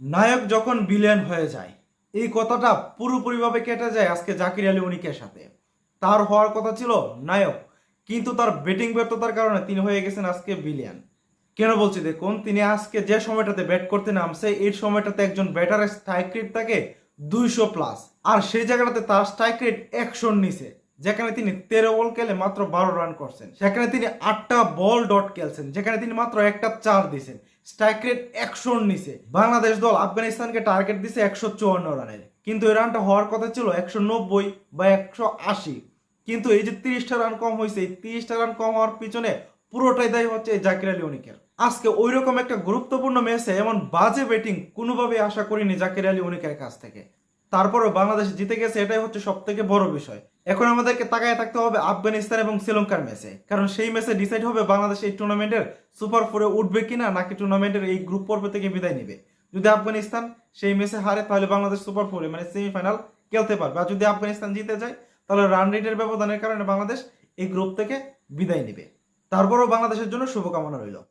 নায়ক যখন বিলিয়ন হয়ে যায়, এই কথাটা পুরোপুরিভাবে কেটে যায় আজকে জাকির আলী অনিকের সাথে। তার হওয়ার কথা ছিল নায়ক, কিন্তু তার ব্যাটিং ব্যর্থতার কারণে তিনি হয়ে গেছেন আজকে বিলিয়ন কেন বলছি দেখুন, তিনি আজকে যে সময়টাতে ব্যাট করতে নামছে, এই সময়টাতে একজন ব্যাটারের স্ট্রাইক রেট থাকে দুইশো প্লাস আর সেই জায়গাটাতে তার স্ট্রাইক রেট একশোর নিচে। যেখানে তিনি তেরো বল খেলে মাত্র বারো রান করছেন। সেখানে তিনি আটটা বল ডট খেলছেন। যেখানে তিনি মাত্র একটা চার দিয়েছেন স্ট্রাইক রেট একশোর নিচে। বাংলাদেশ দল আফগানিস্তানকে টার্গেট দিছে একশো চুয়ান্ন রানের কিন্তু এই রানটা হওয়ার কথা ছিল একশো নব্বই বা একশো আশি। কিন্তু এই যে তিরিশটা রান কম হয়েছে, এই তিরিশটা রান কম হওয়ার পিছনে পুরোটাই দায়ী হচ্ছে এই জাকির আলী অনিকের আজকে ওই রকম একটা গুরুত্বপূর্ণ ম্যাচে এমন বাজে ব্যাটিং কোনোভাবে আশা করিনি জাকির আলী অনিকের কাছ থেকে। তারপরও বাংলাদেশ জিতে গেছে, এটাই হচ্ছে সব থেকে বড় বিষয়। এখন আমাদেরকে তাকায় থাকতে হবে আফগানিস্তান এবং শ্রীলঙ্কার ম্যাচে কারণ সেই ম্যাচে ডিসাইড হবে বাংলাদেশ এই টুর্নামেন্টের সুপার ফোরে উঠবে কিনা, নাকি টুর্নামেন্টের এই গ্রুপ পর্ব থেকে বিদায় নেবে। যদি আফগানিস্তান সেই ম্যাচে হারে, তাহলে বাংলাদেশ সুপার ফোরে মানে সেমিফাইনাল খেলতে পারবে। আর যদি আফগানিস্তান জিতে যায়, তাহলে রান রেটের ব্যবধানের কারণে বাংলাদেশ এই গ্রুপ থেকে বিদায় নেবে। তারপরও বাংলাদেশের জন্য শুভকামনা রইল।